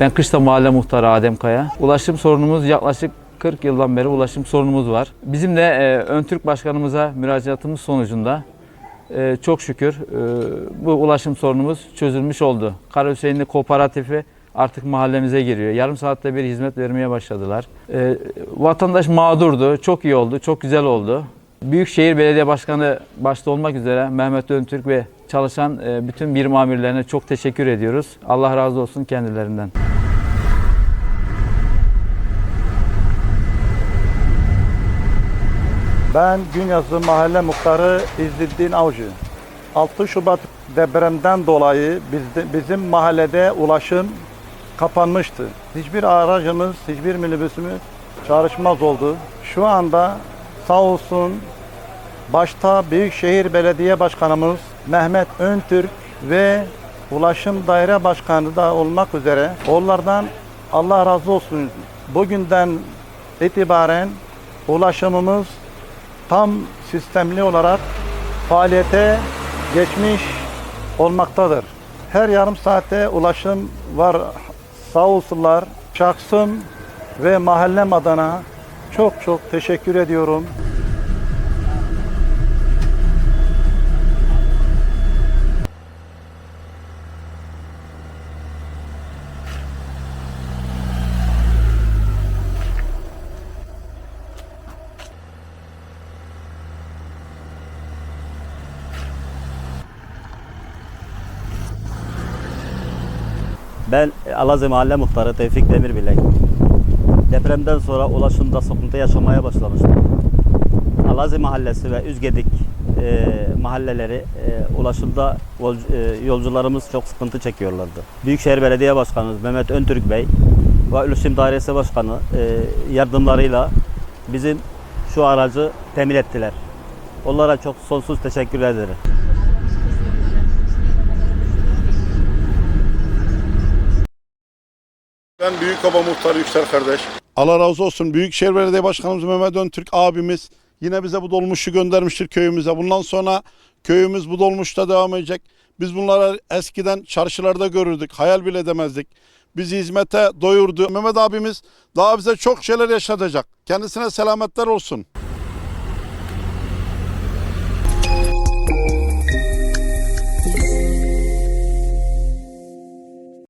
Ben Kışla Mahalle Muhtarı Adem Kaya. Ulaşım sorunumuz yaklaşık 40 yıldan beri ulaşım sorunumuz var. Bizim de e, Öntürk Başkanımıza müracaatımız sonucunda e, çok şükür e, bu ulaşım sorunumuz çözülmüş oldu. Karahüseyinli Kooperatifi artık mahallemize giriyor. Yarım saatte bir hizmet vermeye başladılar. E, vatandaş mağdurdu. Çok iyi oldu. Çok güzel oldu. Büyükşehir Belediye Başkanı başta olmak üzere Mehmet Öntürk ve çalışan e, bütün birim amirlerine çok teşekkür ediyoruz. Allah razı olsun kendilerinden. Ben Günyazı Mahalle Muhtarı İzzettin Avcı. 6 Şubat depremden dolayı bizde, bizim mahallede ulaşım kapanmıştı. Hiçbir aracımız, hiçbir minibüsümüz çalışmaz oldu. Şu anda sağ olsun başta Büyükşehir Belediye Başkanımız Mehmet Öntürk ve Ulaşım Daire Başkanı da olmak üzere onlardan Allah razı olsun. Bugünden itibaren ulaşımımız tam sistemli olarak faaliyete geçmiş olmaktadır. Her yarım saatte ulaşım var. Sağ olsunlar. Şahsım ve mahallem adına çok çok teşekkür ediyorum. Ben Alazi Mahalle Muhtarı Tevfik Demirbilek. Depremden sonra ulaşımda sıkıntı yaşamaya başlamıştım. Alazi Mahallesi ve Üzgedik e, mahalleleri e, ulaşımda yol- e, yolcularımız çok sıkıntı çekiyorlardı. Büyükşehir Belediye Başkanımız Mehmet Öntürk Bey ve Ulaşım Dairesi Başkanı e, yardımlarıyla bizim şu aracı temin ettiler. Onlara çok sonsuz teşekkür ederim. Ben Büyükbaba Muhtarı Yüksel kardeş. Allah razı olsun. Büyükşehir Belediye Başkanımız Mehmet Öntürk abimiz yine bize bu dolmuşu göndermiştir köyümüze. Bundan sonra köyümüz bu dolmuşta devam edecek. Biz bunları eskiden çarşılarda görürdük. Hayal bile edemezdik. Bizi hizmete doyurdu. Mehmet abimiz daha bize çok şeyler yaşatacak. Kendisine selametler olsun.